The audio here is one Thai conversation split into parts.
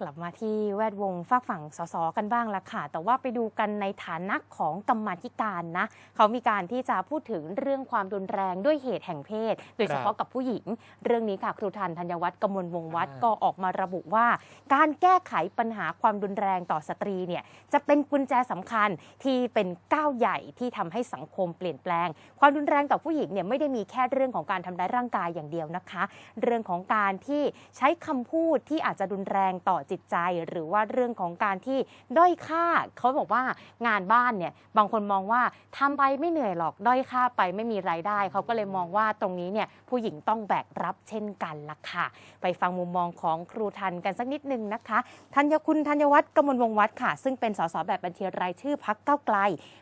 กลับมาที่แวดวงฝากฝั่งสสกันบ้างละค่ะ แต่ว่าไปดูกันในฐานะของกรรมาธิการนะ เขามีการที่จะพูดถึงเรื่องความรุนแรงด้วยเหตุแห่งเพศ โดยเฉพาะกับผู้หญิง เรื่องนี้ค่ะ ครูทันธัญวัฒน์กมลวงศ์วัฒน์อ่าก็ออกมาระบุว่า การแก้ไขปัญหาความรุนแรงต่อสตรีเนี่ยจะเป็นกุญแจสำคัญที่เป็นก้าวใหญ่ที่ทำให้สังคมเปลี่ยนแปลง ความรุนแรงต่อผู้หญิงเนี่ยไม่ได้มีแค่เรื่องของการทำร้ายร่างกายอย่างเดียวนะคะ เรื่องของการที่ใช้คำพูดที่อาจจะรุนแรงต่อจิตใจ หรือว่าเรื่องของการที่ด้อยค่าเขาบอกว่างานบ้านเนี่ยบางคนมองว่าทำไปไม่เหนื่อยหรอกด้อยค่าไปไม่มีรายได้ เขาก็เลยมองว่าตรงนี้เนี่ยผู้หญิงต้องแบกรับเช่นกันล่ะค่ะ ไปฟังมุมมองของครูทันกันสักนิดนึงนะคะธัญคุณธัญวัฒน์กมลวงศ์วัฒน์ค่ะ ซึ่งเป็นสสแบบบัญชีรายชื่อพักเก้าไกล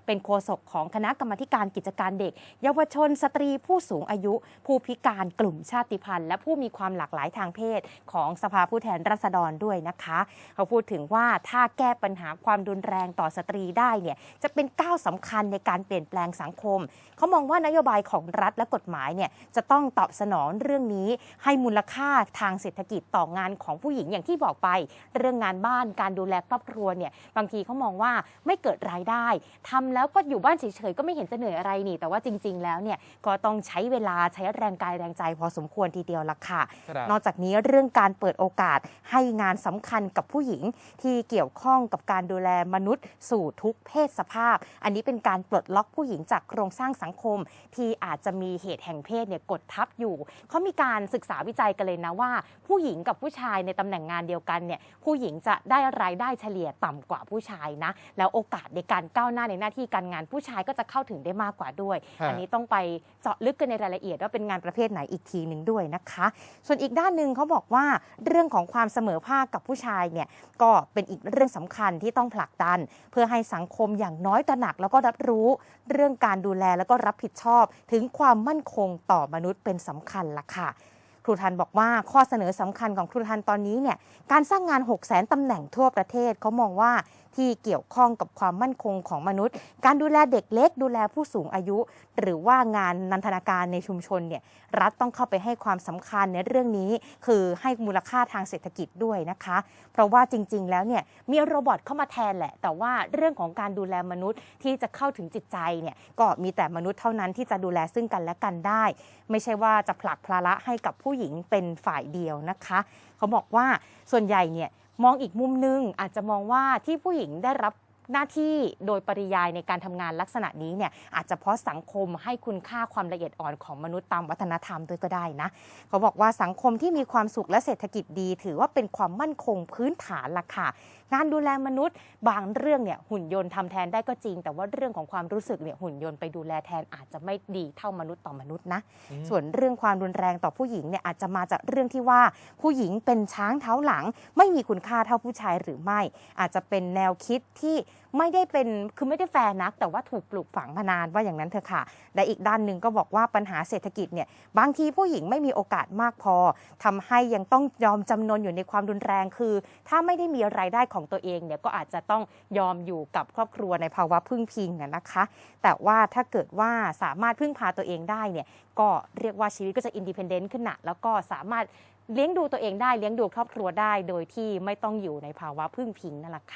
เป็นโฆษกของคณะกรรมการกิจการเด็ก เยาวชนสตรีผู้สูงอายุ ผู้พิการกลุ่มชาติพันธุ์ และผู้มีความหลากหลายทางเพศ ของสภาผู้แทนราษฎรด้วยนะคะเขาพูดถึงว่าถ้าแก้ปัญหาความรุนแรงต่อสตรีได้เนี่ยจะเป็นก้าวสำคัญในการเปลี่ยนแปลงสังคม เขามองว่านโยบายของรัฐและกฎหมายเนี่ยจะต้องตอบสนองเรื่องนี้ให้มูลค่าทางเศรษฐกิจต่องานของผู้หญิงอย่างที่บอกไป เรื่องงานบ้านการดูแลครอบครัวเนี่ยบางทีเขามองว่าไม่เกิดรายได้ทำแล้วก็อยู่บ้านเฉยๆก็ไม่เห็นจะเหนื่อยอะไรนี่ แต่ว่าจริง ๆ แล้วเนี่ยก็ต้องใช้เวลาใช้แรงกายแรงใจพอสมควรทีเดียวละค่ะครับนอกจากนี้เรื่องการเปิดโอกาสให้งานสำคัญกับผู้หญิงที่เกี่ยวข้องกับการดูแลมนุษย์ สู่ทุกเพศสภาพ อันนี้เป็นการปลดล็อกผู้หญิงจากโครงสร้างสังคม ที่อาจจะมีเหตุแห่งเพศเนี่ยกดทับอยู่เขามีการศึกษาวิจัยกันเลยนะว่า ผู้หญิงกับผู้ชายในตำแหน่งงานเดียวกันเนี่ยผู้หญิงจะได้รายได้เฉลี่ยต่ำกว่าผู้ชายนะแล้วโอกาสในการก้าวหน้าในหน้าที่การงานผู้ชายก็จะเข้าถึงได้มากกว่าด้วยฮะอันนี้ต้องไปเจาะลึกกันในรายละเอียดว่าเป็นงานประเภทไหนอีกทีหนึ่งด้วยนะคะ ส่วนอีกด้านหนึ่งเขาบอกว่าเรื่องของความเสมอภาคกับผูู้้ชายเนี่ยก็เป็นอีกเรื่องสำคัญที่ต้องผลักดัน เพื่อให้สังคมอย่างน้อยตระหนัก แล้วก็รับรู้เรื่องการดูแลแล้วก็รับผิดชอบ ถึงความมั่นคงต่อมนุษย์เป็นสำคัญล่ะค่ะ ครูทันบอกว่าข้อเสนอสำคัญของครูทันตอนนี้เนี่ยการสร้างงาน 6 0 0 0 0 0ตำแหน่งทั่วประเทศเขามองว่าที่เกี่ยวข้องกับความมั่นคงของมนุษย์ การดูแลเด็กเล็ก ดูแลผู้สูงอายุ หรือว่างานนันทนาการในชุมชนเนี่ยรัฐต้องเข้าไปให้ความสำคัญในเรื่องนี้ คือให้มูลค่าทางเศรษฐกิจด้วยนะคะ เพราะว่าจริง ๆ แล้วเนี่ยมีโรบอทเข้ามาแทนแหละ แต่ว่าเรื่องของการดูแลมนุษย์ที่จะเข้าถึงจิตใจเนี่ยก็มีแต่มนุษย์เท่านั้นที่จะดูแลซึ่งกันและกันได้ ไม่ใช่ว่าจะผลักภาระให้กับผูู้้หญิงเป็นฝ่ายเดียวนะคะ เขาบอกว่าส่วนใหญ่เนี่ยมองอีกมุมนึงอาจจะมองว่าที่ผู้หญิงได้รับ หน้าที่โดยปริยายในการทำงานลักษณะนี้เนี่ยอาจจะเพราะสังคมให้คุณค่าความละเอียดอ่อนของมนุษย์ตามวัฒนธรรมด้วยก็ได้นะเขาบอกว่าสังคมที่มีความสุขและเศรษฐกิจดี ถือว่าเป็นความมั่นคงพื้นฐานล่ะค่ะงานดูแลมนุษย์ บางเรื่องเนี่ยหุ่นยนต์ทำแทนได้ก็จริง แต่ว่าเรื่องของความรู้สึกเนี่ยหุ่นยนต์ไปดูแลแทนอาจจะไม่ดีเท่ามนุษย์ต่อมนุษย์นะส่วนเรื่องความรุนแรงต่อผู้หญิงเนี่ยอาจจะมาจากเรื่องที่ว่าผู้หญิงเป็นช้างเท้าหลัง ไม่มีคุณค่าเท่าผู้ชายหรือไม่ อาจจะเป็นแนวคิดที่ไม่ได้เป็นคือไม่ได้แฟร์นัก แต่ว่าถูกปลูกฝังมานานว่าอย่างนั้นเถอะค่ะและอีกด้านหนึ่งก็บอกว่าปัญหาเศรษฐกิจเนี่ยบางทีผู้หญิงไม่มีโอกาสมากพอทำให้ยังต้องยอมจำนนอยู่ในความรุนแรงคือ ถ้าไม่ได้มีรายได้ของตัวเองเนี่ยก็อาจจะต้องยอมอยู่กับครอบครัวในภาวะพึ่งพิงนะคะ แต่ว่าถ้าเกิดว่าสามารถพึ่งพาตัวเองได้เนี่ยก็เรียกว่าชีวิตก็จะอินดิเพนเดนต์ขึ้นนะแล้วก็สามารถเลี้ยงดูตัวเองได้เลี้ยงดูครอบครัวได้ โดยที่ไม่ต้องอยู่ในภาวะพึ่งพิงนั่นแหละค่ะ